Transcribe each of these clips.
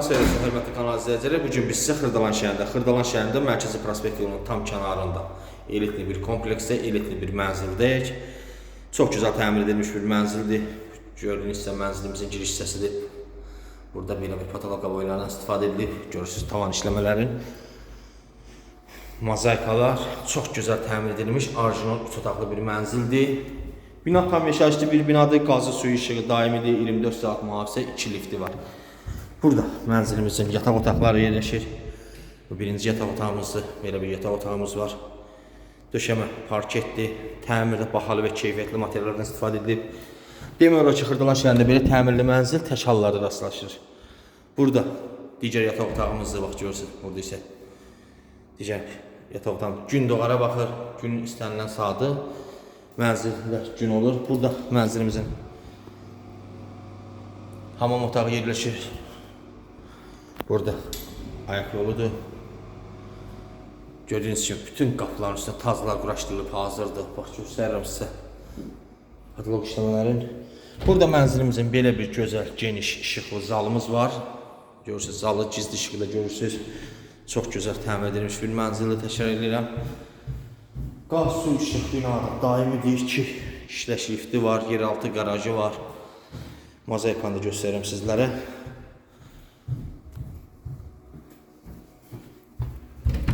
Kanal seyircisi, hörmətli kanal izləyiciləri, bu gün biz sizə Xırdalan şəhərində, Xırdalan şəhərində Mərkəzi Prospekt yolunun tam kənarında elitli bir kompleksdə, elitli bir mənzildəyik. Çox gözəl təmir edilmiş bir mənzildir. Gördüyünüz isə mənzilimizin giriş hissəsidir. Burada belə bir patolog boylarından istifadə edilib. Görürsüz tavan işləmələrin. Mozaikalar çox gözəl təmir edilmiş, orijinal 3 otaqlı bir mənzildir. Bina tam yaşayışlı bir binadır. Qazı suyu işığı daimidir. 24 saat mühafizə, 2 lifti var. Burada mənzilimizin yataq otaqları yerləşir. Bu birinci yataq otağımızdır. Belə bir yataq otağımız var. Döşəmə parketdir. Təmirdə bahalı və keyfiyyətli materiallardan istifadə edilib. Demək olar ki, Xırdalan şəhərində belə təmirli mənzil tək hallarda rastlaşır. Burada digər yataq otağımızdır, bax görürsünüz. Burada isə digər yataq otağımız gün doğara baxır, gün istənilən saatı mənzillər gün olur. Burada mənzilimizin hamam otağı yerləşir. Burada ayaq yoludur. Gördüyünüz kimi bütün qapıların üstünə tazlar quraşdırılıb hazırdır. Bax göstərirəm sizə. Padlok işləmələrin. Burada mənzilimizin belə bir gözəl, geniş, işıqlı zalımız var. Görürsüz, zalı gizli işıqla görürsüz. Çox gözəl təmir edilmiş bir mənzildə təşəkkür edirəm. Qaz su işıq binada daimidir ki, işləş lifti var, yeraltı qarajı var. Mozaikanı da göstərirəm sizlərə.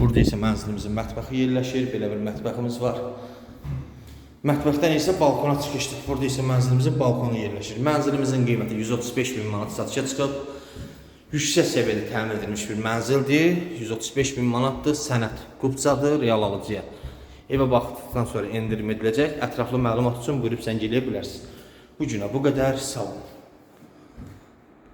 Burada isə mənzilimizin mətbəxi yerləşir. Belə bir mətbəximiz var. Mətbəxdən isə balkona çıxışdır. Burada isə mənzilimizin balkonu yerləşir. Mənzilimizin qiyməti 135 min manat satışa çıxıb. Yüksək səviyyədə təmin edilmiş bir mənzildir. 135 min manatdır. Sənəd qubcadır real alıcıya. Evə baxdıqdan sonra endirim ediləcək. Ətraflı məlumat üçün buyurub zəng eləyə bilərsiniz. Bu günə bu qədər. Sağ olun.